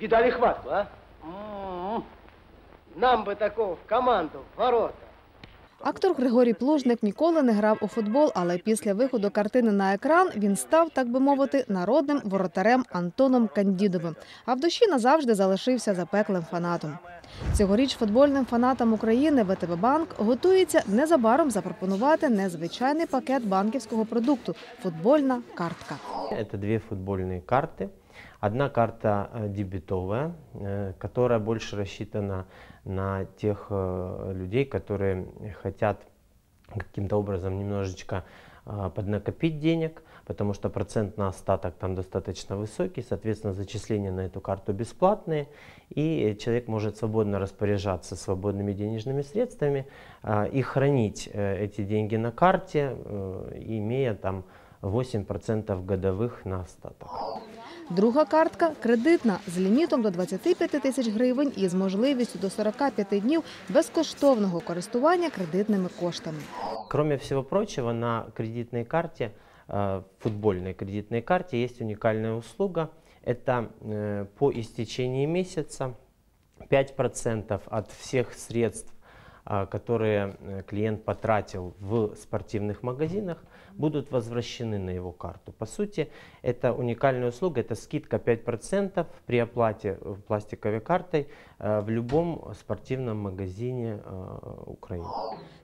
дали хватку, а? Нам бы такого в команду, в ворота. Актор Григорій Плужник ніколи не грав у футбол, але після виходу картини на екран він став, так би мовити, народним воротарем Антоном Кандідовим, а в душі назавжди залишився запеклим фанатом. Цьогоріч футбольним фанатам України ВТБ Банк готується незабаром запропонувати незвичайний пакет банківського продукту футбольна картка. Это две футбольные карты. Одна карта э, дебетовая, э, которая больше рассчитана на тех э, людей, которые хотят каким-то образом немножечко поднакопить денег, потому что процент на остаток там достаточно высокий, соответственно, зачисления на эту карту бесплатные, и человек может свободно распоряжаться свободными денежными средствами и хранить эти деньги на карте, имея там 8% годовых на остаток. Друга картка кредитна з лімітом до 25 тисяч гривень і з можливістю до 45 днів безкоштовного користування кредитними коштами. Кроме всего прочего, на кредитной карте, э, футбольной кредитной карте есть уникальная услуга. Это э, по истечении месяца 5% от всех средств, а, которые э, клиент потратил в спортивных магазинах, будут возвращены на его карту. По сути, это уникальная услуга, это скидка 5% при оплате э, пластиковой картой э, в любом спортивном магазине э, Украины.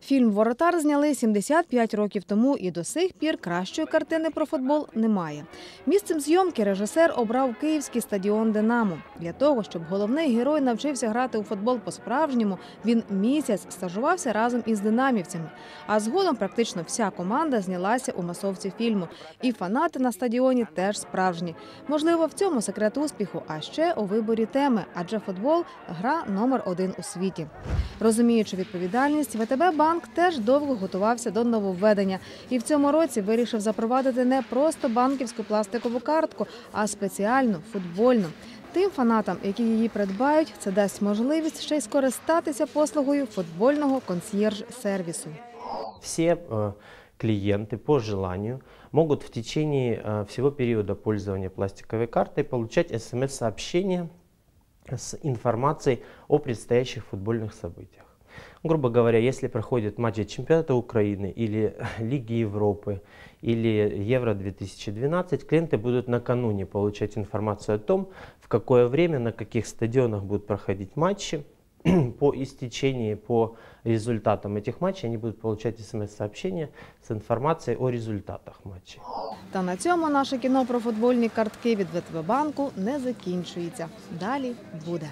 Фільм Воротар зняли 75 років тому, і до сих пір кращої картини про футбол немає. Місцем зйомки режисер обрав київський стадіон Динамо. Для того, щоб головний герой навчився грати у футбол по-справжньому, він місяць стажувався разом із динамівцями. А згодом практично вся команда знялася у масовці фільму. І фанати на стадіоні теж справжні. Можливо, в цьому секрет успіху, а ще у виборі теми, адже футбол гра номер один у світі. Розуміючи відповідальність, ВТБ банк теж довго готувався до нововведення і в цьому році вирішив запровадити не просто банківську пластикову картку, а спеціальну футбольну. Тим фанатам, які її придбають, це дасть можливість ще й скористатися послугою футбольного консьєрж-сервісу. Все э, клиенты по желанию могут в течение э, всего периода пользования пластиковой картой получать смс-сообщения с информацией о предстоящих футбольных событиях. Грубо говоря, если проходит матчи чемпионата Украины или Лиги Европы или Евро-2012, клиенты будут накануне получать информацию о том, в какое время, на каких стадионах будут проходить матчи. По истечении, по результатам этих матчей они будут получать смс-сообщения с информацией о результатах матчей. Та на цьому наше кіно про футбольні картки від ВТБ банку не закінчується. Далі буде.